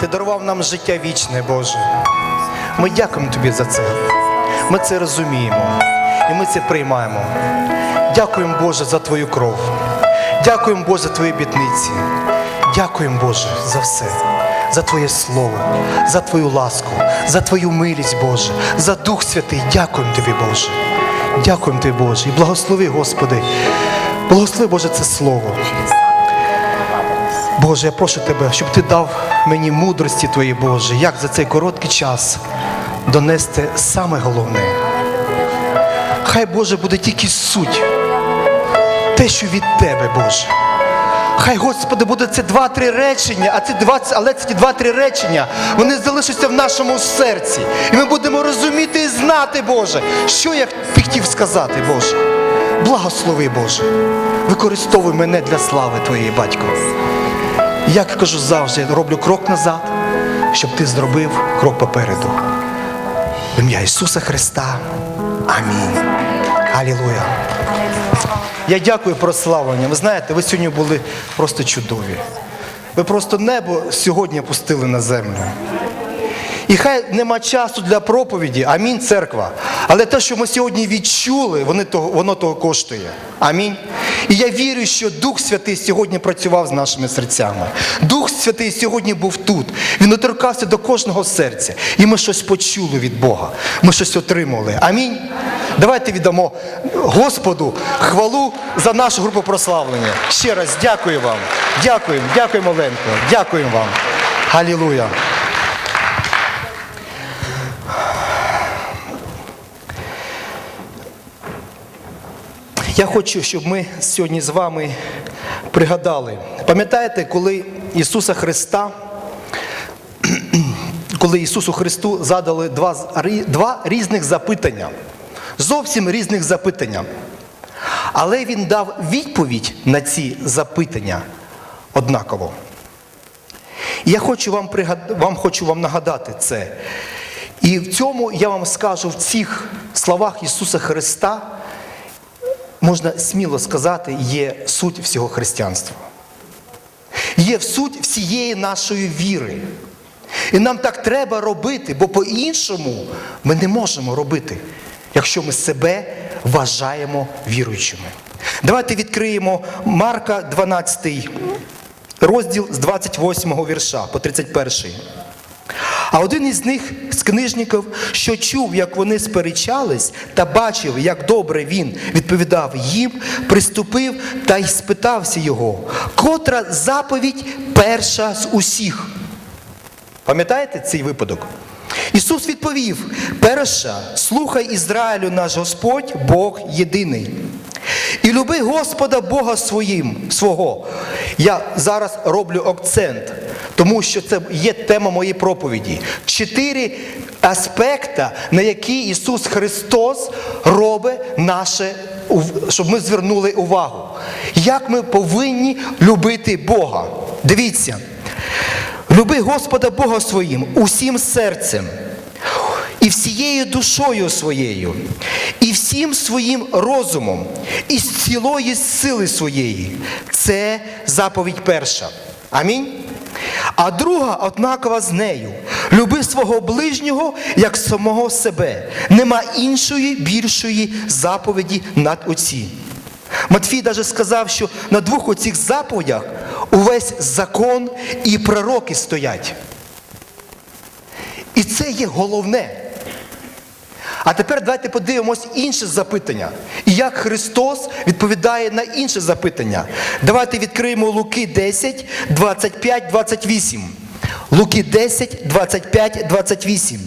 Ти дарував нам життя вічне, Боже. Ми дякуємо Тобі за це. Ми це розуміємо і ми це приймаємо. Дякуємо, Боже, за Твою кров. Дякуємо, Боже, за Твої бітниці. Дякуємо, Боже, за все. За Твоє Слово, за Твою ласку, за Твою милість, Боже, за Дух Святий. Дякуємо Тобі, Боже. Дякуємо Тобі, Боже. І благослови, Господи. Благослови, Боже, це Слово. Боже, я прошу Тебе, щоб Ти дав мені мудрості Твої, Боже, як за цей короткий час донести саме головне. Хай, Боже, буде тільки суть, те, що від Тебе, Боже. Хай, Господи, буде це два-три речення, а ці два, але ці два-три речення вони залишаться в нашому серці. І ми будемо розуміти і знати, Боже, що я хотів сказати, Боже. Благослови, Боже. Використовуй мене для слави Твоєї, Батько. Як кажу завжди, я роблю крок назад, щоб ти зробив крок попереду. В ім'я Ісуса Христа. Амінь. Алілуя. Я дякую прославлення. Ви знаєте, ви сьогодні були просто чудові. Ви просто небо сьогодні пустили на землю. І хай нема часу для проповіді, амінь, церква. Але те, що ми сьогодні відчули, вони того, воно того коштує. Амінь. І я вірю, що Дух Святий сьогодні працював з нашими серцями. Дух Святий сьогодні був тут. Він доторкався до кожного серця. І ми щось почули від Бога. Ми щось отримали. Амінь. Давайте віддамо Господу хвалу за нашу групу прославлення. Ще раз дякую вам. Дякуємо, дякуємо, Оленко. Дякуємо вам. Халілуя. Я хочу, щоб ми сьогодні з вами пригадали. Пам'ятаєте, коли Ісуса Христа, коли Ісусу Христу задали два, два різних запитання, зовсім різних запитання. Але Він дав відповідь на ці запитання однаково. І я хочу вам, пригад... вам хочу вам нагадати це. І в цьому я вам скажу в цих словах Ісуса Христа можна сміло сказати, є суть всього християнства. Є суть всієї нашої віри. І нам так треба робити, бо по-іншому ми не можемо робити, якщо ми себе вважаємо віруючими. Давайте відкриємо Марка 12 розділ з 28 вірша по 31. А один із них з книжників, що чув, як вони сперечались, та бачив, як добре він відповідав їм, приступив та й спитався його, котра заповідь перша з усіх. Пам'ятаєте цей випадок? Ісус відповів: перша, слухай Ізраїлю наш Господь, Бог єдиний. І люби Господа Бога своїм, свого. Я зараз роблю акцент, тому що це є тема моєї проповіді. Чотири аспекти, на які Ісус Христос робить наше, щоб ми звернули увагу. Як ми повинні любити Бога. Дивіться. Люби Господа Бога своїм усім серцем, і всією душою своєю, і всім своїм розумом, і з цілої сили своєї. Це заповідь перша. Амінь. А друга однакова з нею. Люби свого ближнього як самого себе. Нема іншої більшої заповіді над оці. Матфій навіть сказав, що на двох оцих заповідях увесь закон і пророки стоять. І це є головне. А тепер давайте подивимось інше запитання. І як Христос відповідає на інше запитання. Давайте відкриємо Луки 10, 25, 28. Луки 10, 25, 28.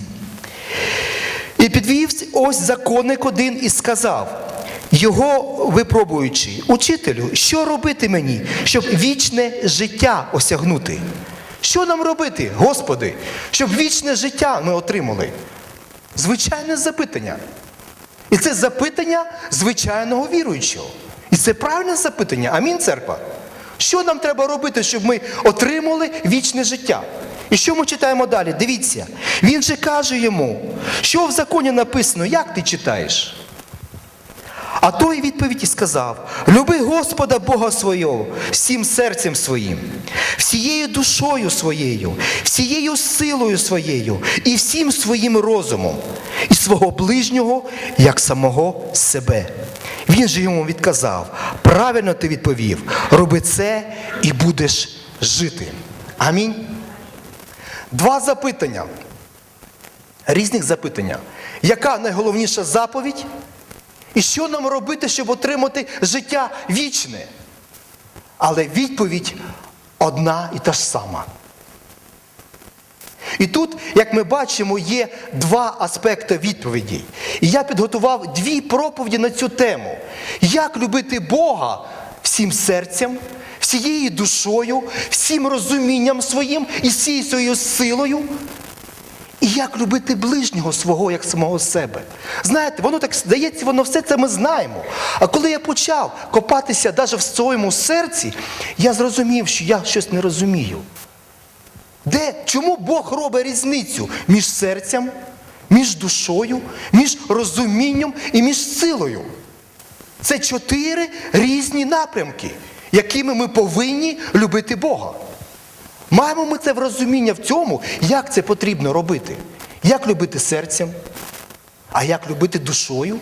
І підвів ось законник один і сказав, його випробуючи, учителю, що робити мені, щоб вічне життя осягнути? Що нам робити, Господи, щоб вічне життя ми отримали? Звичайне запитання. І це запитання звичайного віруючого. І це правильне запитання. Амінь, церква. Що нам треба робити, щоб ми отримали вічне життя? І що ми читаємо далі? Дивіться, він же каже йому, що в законі написано, як ти читаєш? А той відповідь і сказав: Люби Господа Бога свого всім серцем своїм, всією душою своєю, всією силою своєю і всім своїм розумом, і свого ближнього, як самого себе. Він же йому відказав: правильно ти відповів, роби це і будеш жити. Амінь. Два запитання. Різних запитання. Яка найголовніша заповідь? І що нам робити, щоб отримати життя вічне? Але відповідь одна і та ж сама. І тут, як ми бачимо, є два аспекти відповіді. І я підготував дві проповіді на цю тему. Як любити Бога всім серцем, всією душою, всім розумінням своїм і всією своєю силою. І як любити ближнього свого, як самого себе. Знаєте, воно так здається, воно все це ми знаємо. А коли я почав копатися навіть в своєму серці, я зрозумів, що я щось не розумію. Де, чому Бог робить різницю між серцем, між душою, між розумінням і між силою? Це чотири різні напрямки, якими ми повинні любити Бога. Маємо ми це в розуміння в цьому, як це потрібно робити. Як любити серцем, а як любити душою,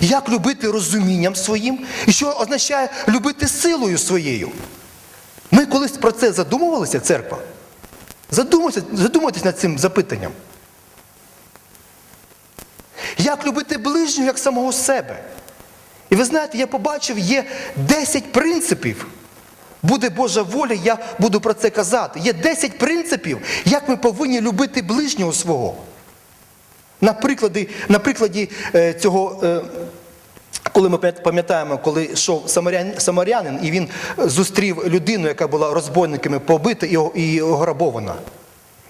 як любити розумінням своїм, і що означає любити силою своєю. Ми колись про це задумувалися, церква? Задумайтесь, над цим запитанням. Як любити ближнього як самого себе? І ви знаєте, я побачив, є 10 принципів. Буде Божа воля, я буду про це казати. Є 10 принципів, як ми повинні любити ближнього свого. На прикладі, на прикладі е, цього, е, коли ми пам'ятаємо, коли йшов самарянин, і він зустрів людину, яка була розбойниками побита і ограбована.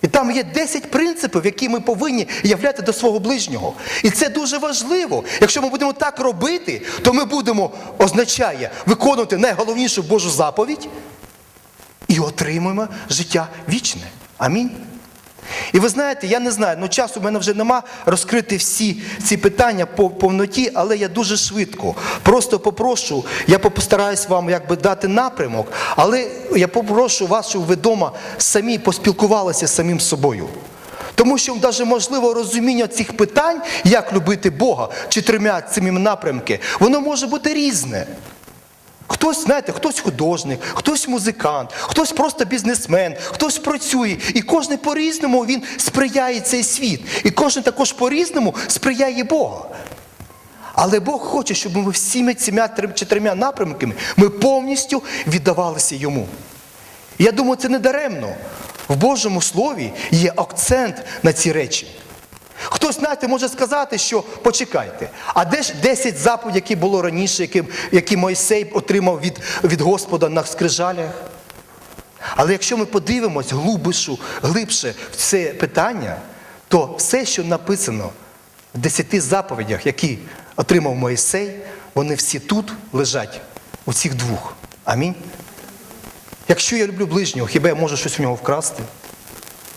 І там є 10 принципів, які ми повинні являти до свого ближнього. І це дуже важливо. Якщо ми будемо так робити, то ми будемо, означає, виконувати найголовнішу Божу заповідь і отримуємо життя вічне. Амінь. І ви знаєте, я не знаю, ну часу в мене вже нема розкрити всі ці питання по повноті, але я дуже швидко. Просто попрошу, я постараюсь вам якби дати напрямок, але я попрошу вас, щоб ви вдома самі поспілкувалися з самим собою. Тому що навіть можливо розуміння цих питань, як любити Бога чи чотирма цими напрямки, воно може бути різне. Хтось, знаєте, хтось художник, хтось музикант, хтось просто бізнесмен, хтось працює. І кожен по-різному він сприяє цей світ. І кожен також по-різному сприяє Бога. Але Бог хоче, щоб ми всіми цими чотирма напрямками ми повністю віддавалися йому. Я думаю, це не даремно. В Божому Слові є акцент на ці речі. Хтось, знаєте, може сказати, що почекайте, а де ж 10 заповідей, які було раніше, які, які Мойсей отримав від, від Господа на скрижалях? Але якщо ми подивимось глибше, глибше в це питання, то все, що написано в 10 заповідях, які отримав Моїсей, вони всі тут лежать, у цих двох. Амінь. Якщо я люблю ближнього, хіба я можу щось у нього вкрасти?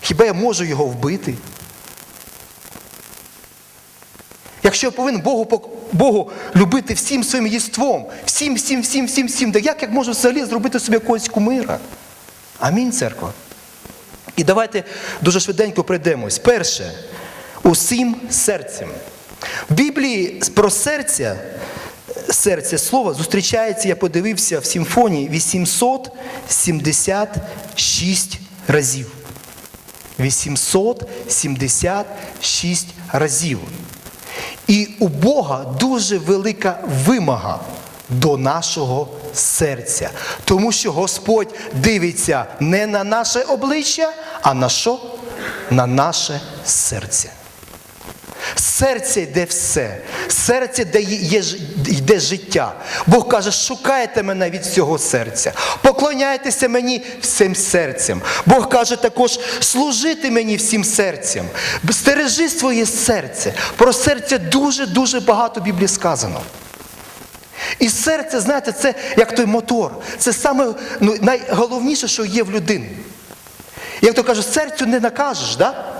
Хіба я можу його вбити? Якщо я повинен Богу, Богу любити всім своїм єством, всім, всім, всім, всім, всім, так як я можу взагалі зробити собі якогось кумира? Амінь, церква. І давайте дуже швиденько пройдемось. Перше, усім серцем. В Біблії про серця, серце слово зустрічається, я подивився в симфонії 876 разів. 876 разів. І у Бога дуже велика вимога до нашого серця. Тому що Господь дивиться не на наше обличчя, а на що? На наше серце. Серце йде все. Серце, де є, йде життя. Бог каже, шукайте мене від всього серця. Поклоняйтеся мені всім серцем. Бог каже також, служити мені всім серцем. Стережи своє серце. Про серце дуже-дуже багато в Біблії сказано. І серце, знаєте, це як той мотор. Це саме ну, найголовніше, що є в людині. Як то кажуть, серцю не накажеш, да?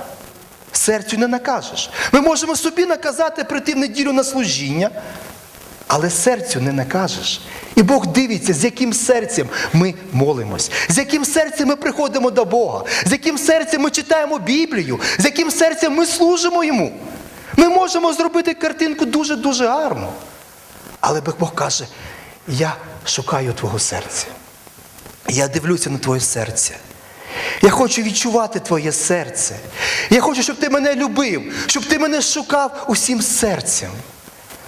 Серцю не накажеш. Ми можемо собі наказати прийти в неділю на служіння. Але серцю не накажеш. І Бог дивиться, з яким серцем ми молимось, з яким серцем ми приходимо до Бога, з яким серцем ми читаємо Біблію, з яким серцем ми служимо Йому. Ми можемо зробити картинку дуже-дуже гарно. Але Бог каже, я шукаю твого серця. Я дивлюся на твоє серце. Я хочу відчувати твоє серце. Я хочу, щоб ти мене любив, щоб ти мене шукав усім серцем.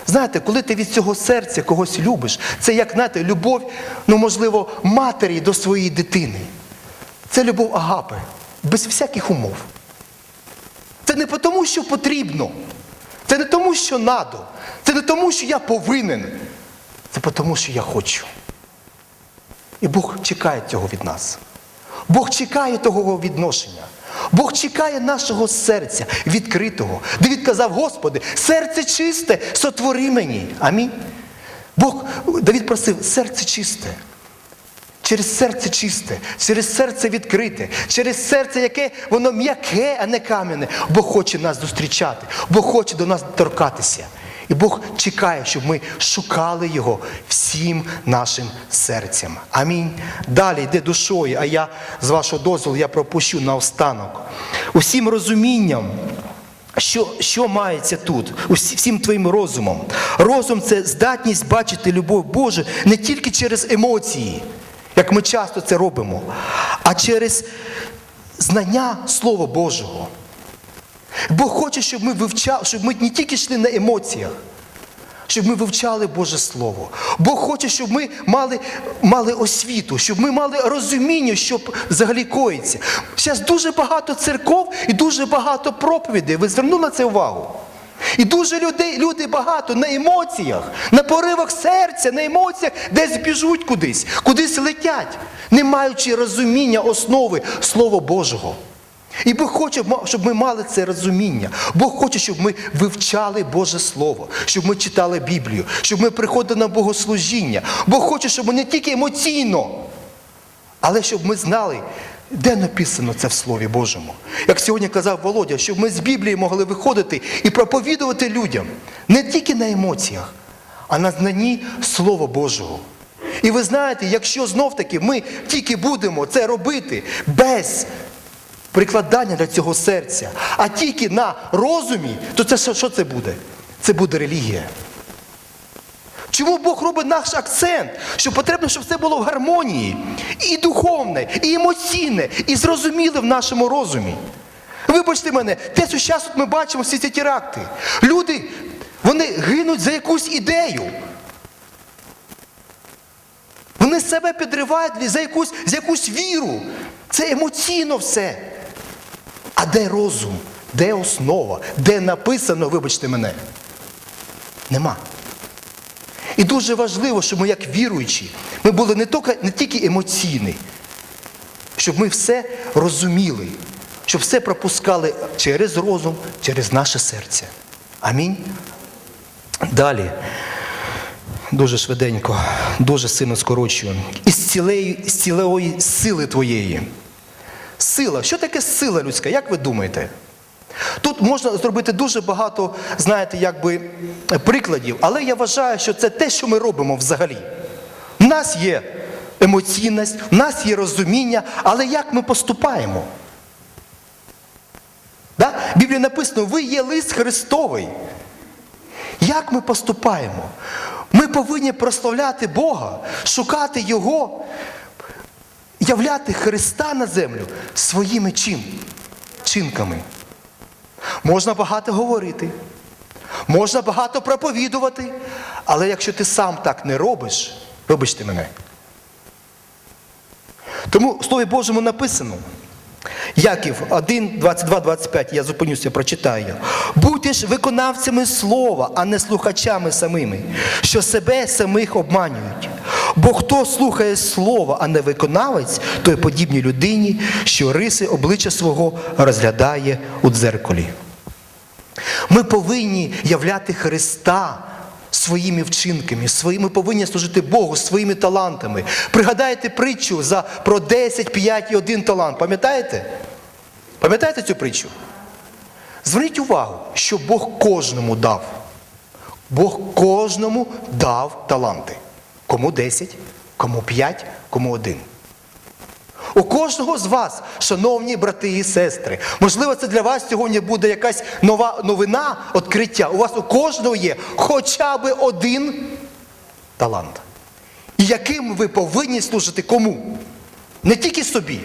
Знаєте, коли ти від цього серця когось любиш, це як знаєте, любов, ну можливо, матері до своєї дитини. Це любов агапи, без всяких умов. Це не тому, що потрібно. Це не тому, що надо. Це не тому, що я повинен. Це тому, що я хочу. І Бог чекає цього від нас. Бог чекає того відношення. Бог чекає нашого серця відкритого. Давід казав, Господи, серце чисте, сотвори мені. Амінь. Бог, Давід просив, серце чисте. Через серце чисте, через серце відкрите, через серце, яке воно м'яке, а не кам'яне. Бог хоче нас зустрічати, Бог хоче до нас торкатися. І Бог чекає, щоб ми шукали Його всім нашим серцем. Амінь. Далі йде душою, а я з вашого дозволу я пропущу наостанок. Усім розумінням. Що що мається тут, Усі- всім твоїм розумом? Розум це здатність бачити любов Божу не тільки через емоції, як ми часто це робимо, а через знання Слова Божого. Бог хоче, щоб ми вивчали, щоб ми не тільки йшли на емоціях, щоб ми вивчали Боже Слово. Бог хоче, щоб ми мали, мали освіту, щоб ми мали розуміння, що взагалі коїться. Зараз дуже багато церков і дуже багато проповідей. Ви звернули на це увагу? І дуже людей, люди багато на емоціях, на поривах серця, на емоціях десь біжуть кудись, кудись летять, не маючи розуміння основи Слова Божого. І Бог хоче, щоб ми мали це розуміння. Бог хоче, щоб ми вивчали Боже Слово, щоб ми читали Біблію, щоб ми приходили на богослужіння. Бог хоче, щоб ми не тільки емоційно, але щоб ми знали, де написано це в Слові Божому. Як сьогодні казав Володя, щоб ми з Біблії могли виходити і проповідувати людям не тільки на емоціях, а на знанні Слова Божого. І ви знаєте, якщо знов-таки ми тільки будемо це робити без прикладання до цього серця, а тільки на розумі, то це що, що це буде? Це буде релігія. Чому Бог робить наш акцент? Що потрібно, щоб це було в гармонії, і духовне, і емоційне, і зрозуміле в нашому розумі. Вибачте мене, те, що зараз ми бачимо всі ці теракти. Люди, вони гинуть за якусь ідею. Вони себе підривають за якусь, за якусь віру. Це емоційно все. А де розум? Де основа? Де написано, вибачте мене? Нема. І дуже важливо, щоб ми, як віруючі, ми були не тільки, не тільки емоційні, щоб ми все розуміли, щоб все пропускали через розум, через наше серце. Амінь. Далі. Дуже швиденько, дуже сильно скорочую. Із цілої сили твоєї. Сила. Що таке сила людська? Як ви думаєте? Тут можна зробити дуже багато, знаєте, якби прикладів, але я вважаю, що це те, що ми робимо взагалі. У нас є емоційність, у нас є розуміння, але як ми поступаємо? Да? В Біблії написано, ви є лист Христовий. Як ми поступаємо? Ми повинні прославляти Бога, шукати Його, являти Христа на землю своїми чим? чинками. Можна багато говорити, можна багато проповідувати, але якщо ти сам так не робиш, вибачте мене. Тому в Слові Божому написано, Яків 1, 22, 25, я зупинюся, прочитаю. Будьте ж виконавцями слова, а не слухачами самими, що себе самих обманюють. Бо хто слухає слова, а не виконавець, той подібній людині, що риси обличчя свого розглядає у дзеркалі. Ми повинні являти Христа своїми вчинками, свої- ми повинні служити Богу своїми талантами. Пригадайте притчу за, про 10, 5 і 1 талант. Пам'ятаєте? Пам'ятаєте цю притчу? Зверніть увагу, що Бог кожному дав. Бог кожному дав таланти. Кому 10, кому 5, кому 1. У кожного з вас, шановні брати і сестри, можливо, це для вас сьогодні буде якась нова новина, відкриття. У вас у кожного є хоча б один талант. І яким ви повинні служити кому? Не тільки собі,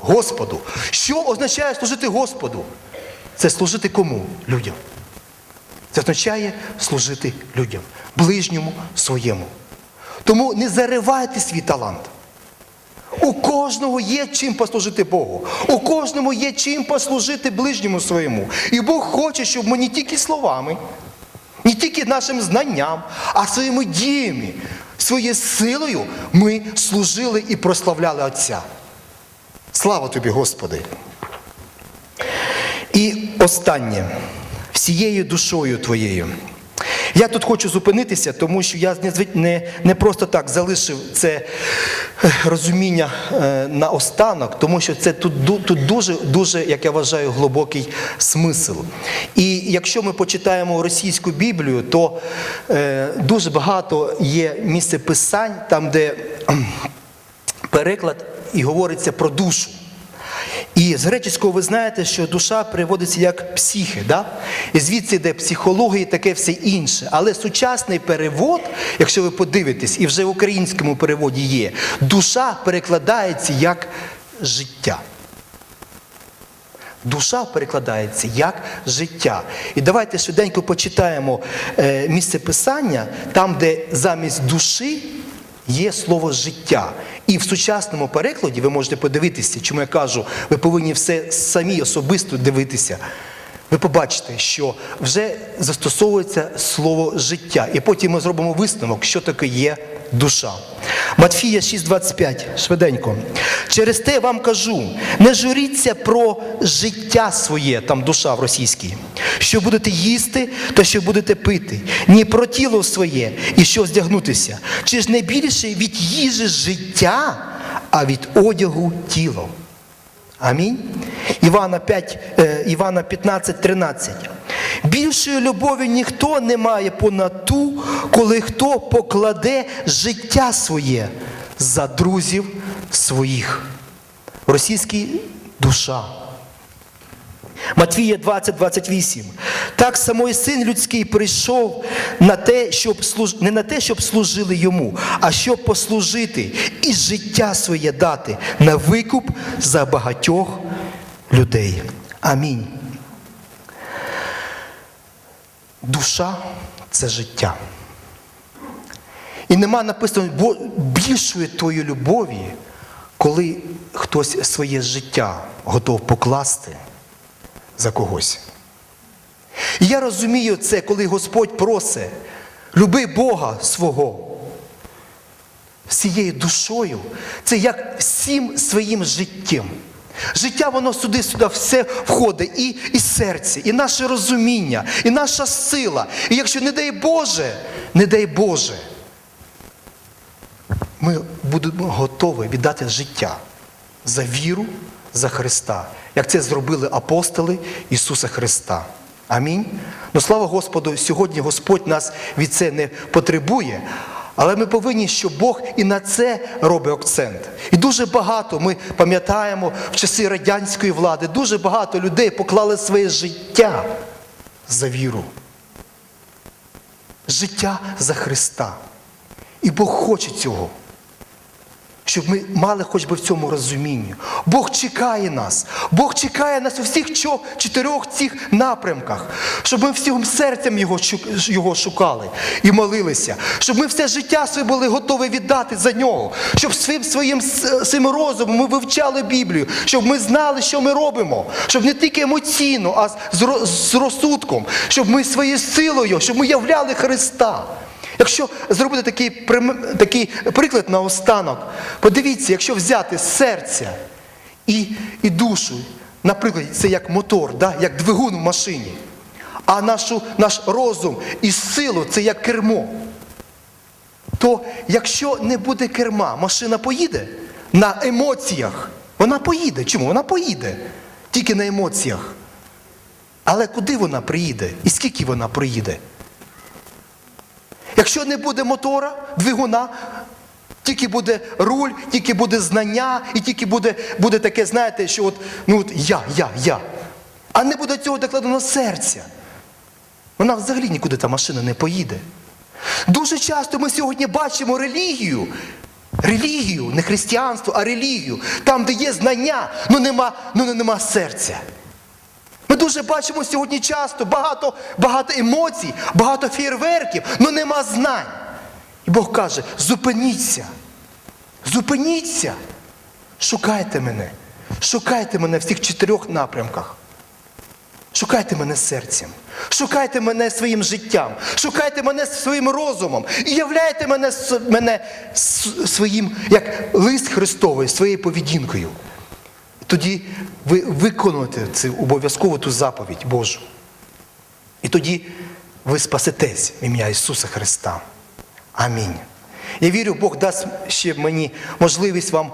Господу. Що означає служити Господу? Це служити кому? Людям. Це означає служити людям, ближньому своєму. Тому не заривайте свій талант. У кожного є чим послужити Богу. У кожному є чим послужити ближньому своєму. І Бог хоче, щоб ми не тільки словами, не тільки нашим знанням, а своїми діями, своєю силою ми служили і прославляли Отця. Слава тобі, Господи! І останнє всією душою твоєю. Я тут хочу зупинитися, тому що я не, не, просто так залишив це е, розуміння е, на останок, тому що це тут, тут дуже, дуже, як я вважаю, глибокий смисл. І якщо ми почитаємо російську Біблію, то е, дуже багато є місце писань, там, де переклад і говориться про душу. І з греческого ви знаєте, що душа переводиться як психи, да? і звідси йде психологія і таке все інше. Але сучасний перевод, якщо ви подивитесь, і вже в українському переводі є, душа перекладається як життя. Душа перекладається як життя. І давайте швиденько почитаємо е, місце писання, там, де замість душі є слово життя. І в сучасному перекладі ви можете подивитися, чому я кажу, ви повинні все самі особисто дивитися. Ви побачите, що вже застосовується слово життя. І потім ми зробимо висновок, що таке є душа. Матфія 6,25, швиденько. Через те вам кажу: не журіться про життя своє, там душа в російській, що будете їсти та що будете пити, ні про тіло своє і що здягнутися. Чи ж не більше від їжі життя, а від одягу тіло? Амінь. Івана 5, е, Івана 15, 13. Більшої любові ніхто не має понад ту, коли хто покладе життя своє за друзів своїх. В російській душа. Матвія 20, 28. Так само і син людський прийшов на те, щоб служ... не на те, щоб служили йому, а щоб послужити і життя своє дати на викуп за багатьох людей. Амінь. Душа це життя. І нема написано більшої тої любові, коли хтось своє життя готов покласти за когось. І я розумію це, коли Господь просить, люби Бога свого всією душою, це як всім своїм життям. Життя, воно сюди, сюди все входить, і, і серце, і наше розуміння, і наша сила. І якщо не дай Боже, не дай Боже, ми будемо готові віддати життя за віру, за Христа, як це зробили апостоли Ісуса Христа. Амінь. Ну слава Господу, сьогодні Господь нас від це не потребує. Але ми повинні, що Бог і на це робить акцент. І дуже багато ми пам'ятаємо в часи радянської влади, дуже багато людей поклали своє життя за віру. Життя за Христа. І Бог хоче цього. Щоб ми мали хоч би в цьому розумінні. Бог чекає нас. Бог чекає нас у всіх чо- чотирьох цих напрямках, щоб ми всім серцем його, шу- його шукали і молилися, щоб ми все життя своє були готові віддати за нього, щоб своїм своїм своїм розумом ми вивчали Біблію, щоб ми знали, що ми робимо, щоб не тільки емоційно, а з розсудком, щоб ми своєю силою, щоб ми являли Христа. Якщо зробити такий, такий приклад на останок, подивіться, якщо взяти серце і, і душу, наприклад, це як мотор, да? як двигун в машині, а нашу, наш розум і силу це як кермо, то якщо не буде керма, машина поїде на емоціях. Вона поїде. Чому? Вона поїде тільки на емоціях. Але куди вона приїде? І скільки вона приїде? Якщо не буде мотора, двигуна, тільки буде руль, тільки буде знання, і тільки буде, буде таке, знаєте, що от, ну от я, я, я. А не буде цього докладено серця. Вона взагалі нікуди та машина не поїде. Дуже часто ми сьогодні бачимо релігію. Релігію, не християнство, а релігію. Там, де є знання, але нема, ну, нема серця. Ми дуже бачимо сьогодні часто багато, багато емоцій, багато фейерверків, але нема знань. І Бог каже: зупиніться, зупиніться, шукайте мене, шукайте мене в цих чотирьох напрямках. Шукайте мене серцем, шукайте мене своїм життям, шукайте мене своїм розумом і являйте мене, мене своїм, як лист Христовий, своєю поведінкою. Тоді ви виконуєте цю обов'язково ту заповідь Божу. І тоді ви спасетесь в ім'я Ісуса Христа. Амінь. Я вірю, Бог дасть ще мені можливість вам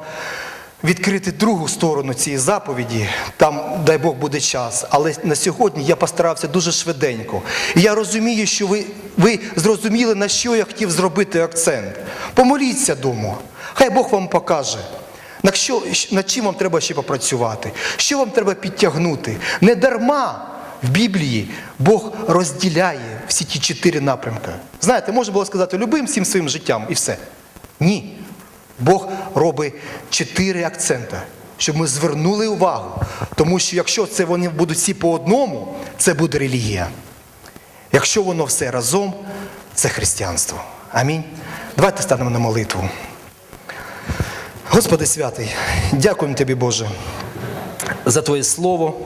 відкрити другу сторону цієї заповіді. Там, дай Бог, буде час. Але на сьогодні я постарався дуже швиденько. І я розумію, що ви, ви зрозуміли, на що я хотів зробити акцент. Помоліться дома. Хай Бог вам покаже. На що, над чим вам треба ще попрацювати? Що вам треба підтягнути? Не дарма в Біблії Бог розділяє всі ті чотири напрямки. Знаєте, можна було сказати любим всім своїм життям і все. Ні. Бог робить чотири акценти, щоб ми звернули увагу. Тому що якщо це вони будуть всі по одному, це буде релігія. Якщо воно все разом, це християнство. Амінь. Давайте станемо на молитву. Господи святий, дякуємо Тобі, Боже, за Твоє Слово.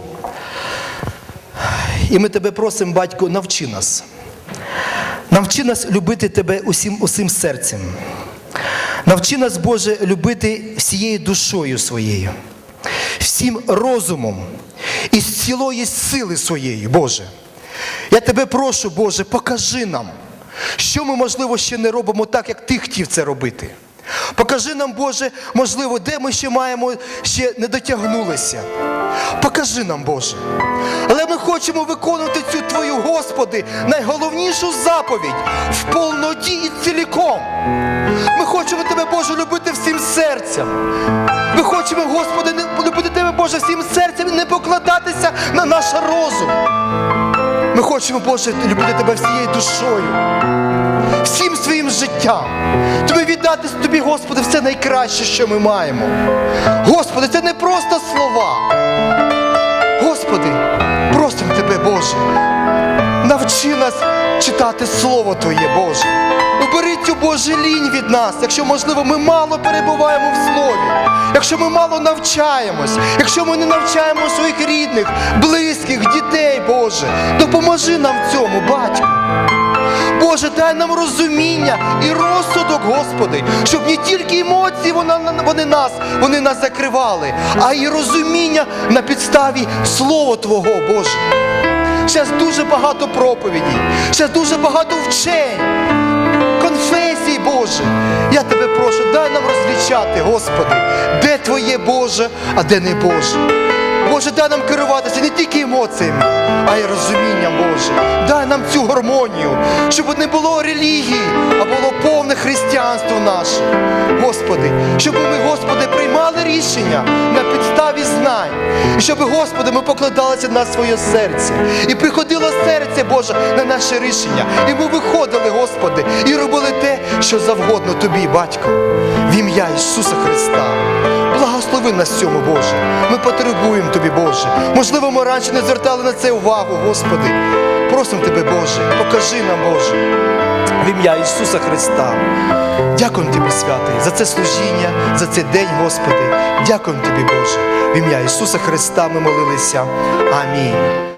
І ми тебе просимо, батько, навчи нас. Навчи нас любити Тебе усім, усім серцем. Навчи нас, Боже, любити всією душою своєю, всім розумом і з цілої сили своєї, Боже. Я тебе прошу, Боже, покажи нам, що ми, можливо, ще не робимо так, як Ти хотів це робити. Покажи нам, Боже, можливо, де ми ще маємо, ще не дотягнулися. Покажи нам, Боже. Але ми хочемо виконувати цю Твою, Господи, найголовнішу заповідь в повноті і ціліком. Ми хочемо Тебе, Боже, любити всім серцем. Ми хочемо, Господи, любити Тебе, Боже, всім серцем і не покладатися на наш розум. Ми хочемо, Боже, любити Тебе всією душою, всім своїм життям. Тобі віддати Тобі, Господи, все найкраще, що ми маємо. Господи, це не просто слова. Господи, просимо Тебе, Боже, навчи нас читати Слово Твоє, Боже. Убери цю Боже лінь від нас, якщо, можливо, ми мало перебуваємо в Слові, якщо ми мало навчаємось, якщо ми не навчаємо своїх рідних, близьких, дітей, Боже, допоможи нам в цьому, батько. Боже, дай нам розуміння і розсудок, Господи, щоб не тільки емоції вони нас, вони нас закривали, а й розуміння на підставі Слова Твого, Боже. Зараз дуже багато проповідей, зараз дуже багато вчень, конфесій, Боже. Я тебе прошу, дай нам розлічати, Господи, де Твоє Боже, а де не Боже. Боже, дай нам керуватися не тільки емоціями, а й розумінням, Боже. Дай нам цю гармонію, щоб не було релігії, а було повне християнство наше. Господи, щоб ми, Господи, приймали рішення на підставі знань. І щоб, Господи, ми покладалися на своє серце. І приходило серце, Боже, на наше рішення. І ми виходили, Господи, і робили те, що завгодно Тобі, Батько, в ім'я Ісуса Христа. Благослови нас в цьому, Боже. Ми потребуємо Тобі, Боже. Можливо, ми раніше не звертали на це увагу, Господи. Просимо Тебе, Боже, покажи нам, Боже, в ім'я Ісуса Христа. Дякуємо Тобі, святий, за це служіння, за цей день, Господи. Дякуємо Тобі, Боже. В ім'я Ісуса Христа ми молилися. Амінь.